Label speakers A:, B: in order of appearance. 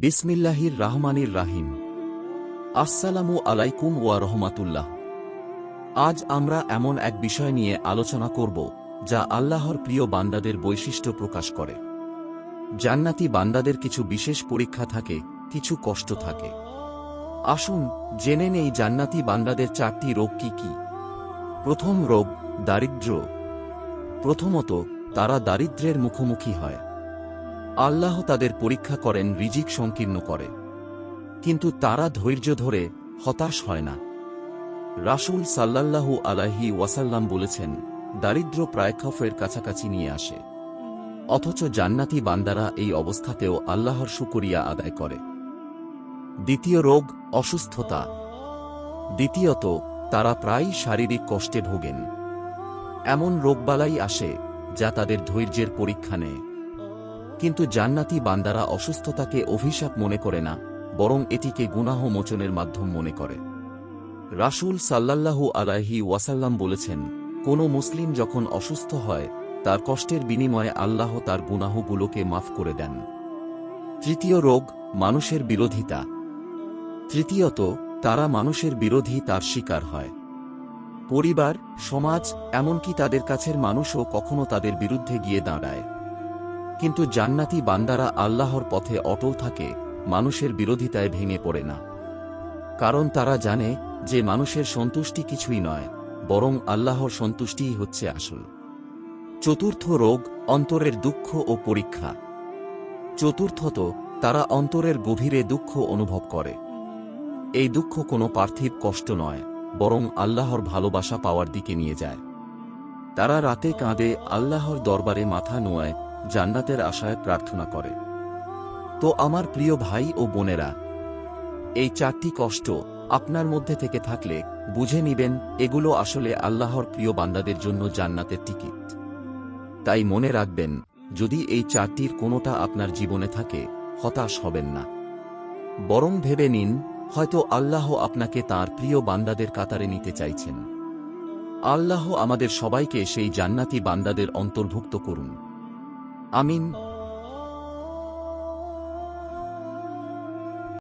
A: বিসমিল্লাহির রাহমানির রাহিম আসসালামু আলাইকুম ওয়া রহমাতুল্লাহ। আজ আমরা এমন এক বিষয় নিয়ে আলোচনা করব, যা আল্লাহর প্রিয় বান্দাদের বৈশিষ্ট্য প্রকাশ করে। জান্নাতি বান্দাদের কিছু বিশেষ পরীক্ষা থাকে, কিছু কষ্ট থাকে। আসুন জেনে নেই জান্নাতি বান্দাদের চারটি রোগ কি কি। প্রথম রোগ দারিদ্র্য। প্রথমত, তারা দারিদ্র্যের মুখোমুখি হয়। আল্লাহ তাদের পরীক্ষা করেন, রিজিক সংকীর্ণ করে। কিন্তু তারা ধৈর্য ধরে হতাশ হয় না। রাসূল সাল্লাল্লাহু আলাহি ওয়াসাল্লাম বলেছেন দারিদ্র্য প্রায় খফের কাছাকাছি নিয়ে আসে। অথচ জান্নাতি বান্দারা এই অবস্থাতেও আল্লাহর শুকরিয়া আদায় করে। দ্বিতীয় রোগ, অসুস্থতা। দ্বিতীয়ত, তারা প্রায়ই শারীরিক কষ্টে ভোগেন। এমন রোগবালাই আসে, যা তাদের ধৈর্যের পরীক্ষা নেয়। কিন্তু জান্নাতি বান্দারা অসুস্থতাকে অভিশাপ মনে করে না, বরং এটিকে গুনাহ মোচনের মাধ্যম মনে করে। রাসূল সাল্লাল্লাহু আলাহি ওয়াসাল্লাম বলেছেন, কোনো মুসলিম যখন অসুস্থ হয়, তার কষ্টের বিনিময়ে আল্লাহ তার গুনাহগুলোকে মাফ করে দেন। তৃতীয় রোগ, মানুষের বিরোধিতা। তৃতীয়ত, তারা মানুষের বিরোধী তার শিকার হয়। পরিবার, সমাজ, এমনকি তাদের কাছের মানুষও কখনো তাদের বিরুদ্ধে গিয়ে দাঁড়ায়। কিন্তু জান্নাতি বান্দারা আল্লাহর পথে অটল থাকে, মানুষের বিরোধিতায় ভেঙে পড়ে না। কারণ তারা জানে যে মানুষের সন্তুষ্টি কিছুই নয়, বরং আল্লাহর সন্তুষ্টিই হচ্ছে আসল। চতুর্থ রোগ অন্তরের দুঃখ ও পরীক্ষা। চতুর্থত, তারা অন্তরের গভীরে দুঃখ অনুভব করে। এই দুঃখ কোনো পার্থিব কষ্ট নয়, বরং আল্লাহর ভালোবাসা পাওয়ার দিকে নিয়ে যায়। তারা রাতে কাঁদে, আল্লাহর দরবারে মাথা নোয়ায় জান্নাতের আশায় প্রার্থনা করে। তো আমার প্রিয় ভাই ও বোনেরা, এই চারটি কষ্ট আপনার মধ্যে থেকে থাকলে বুঝে নিবেন, এগুলো আসলে আল্লাহর প্রিয় বান্দাদের জন্য জান্নাতের টিকিট। তাই মনে রাখবেন, যদি এই চারটির কোনোটা আপনার জীবনে থাকে, হতাশ হবেন না। বরং ভেবে নিন, হয়তো আল্লাহ আপনাকে তার প্রিয় বান্দাদের কাতারে নিতে চাইছেন। আল্লাহ আমাদের সবাইকে সেই জান্নাতি বান্দাদের অন্তর্ভুক্ত করুন। আমিন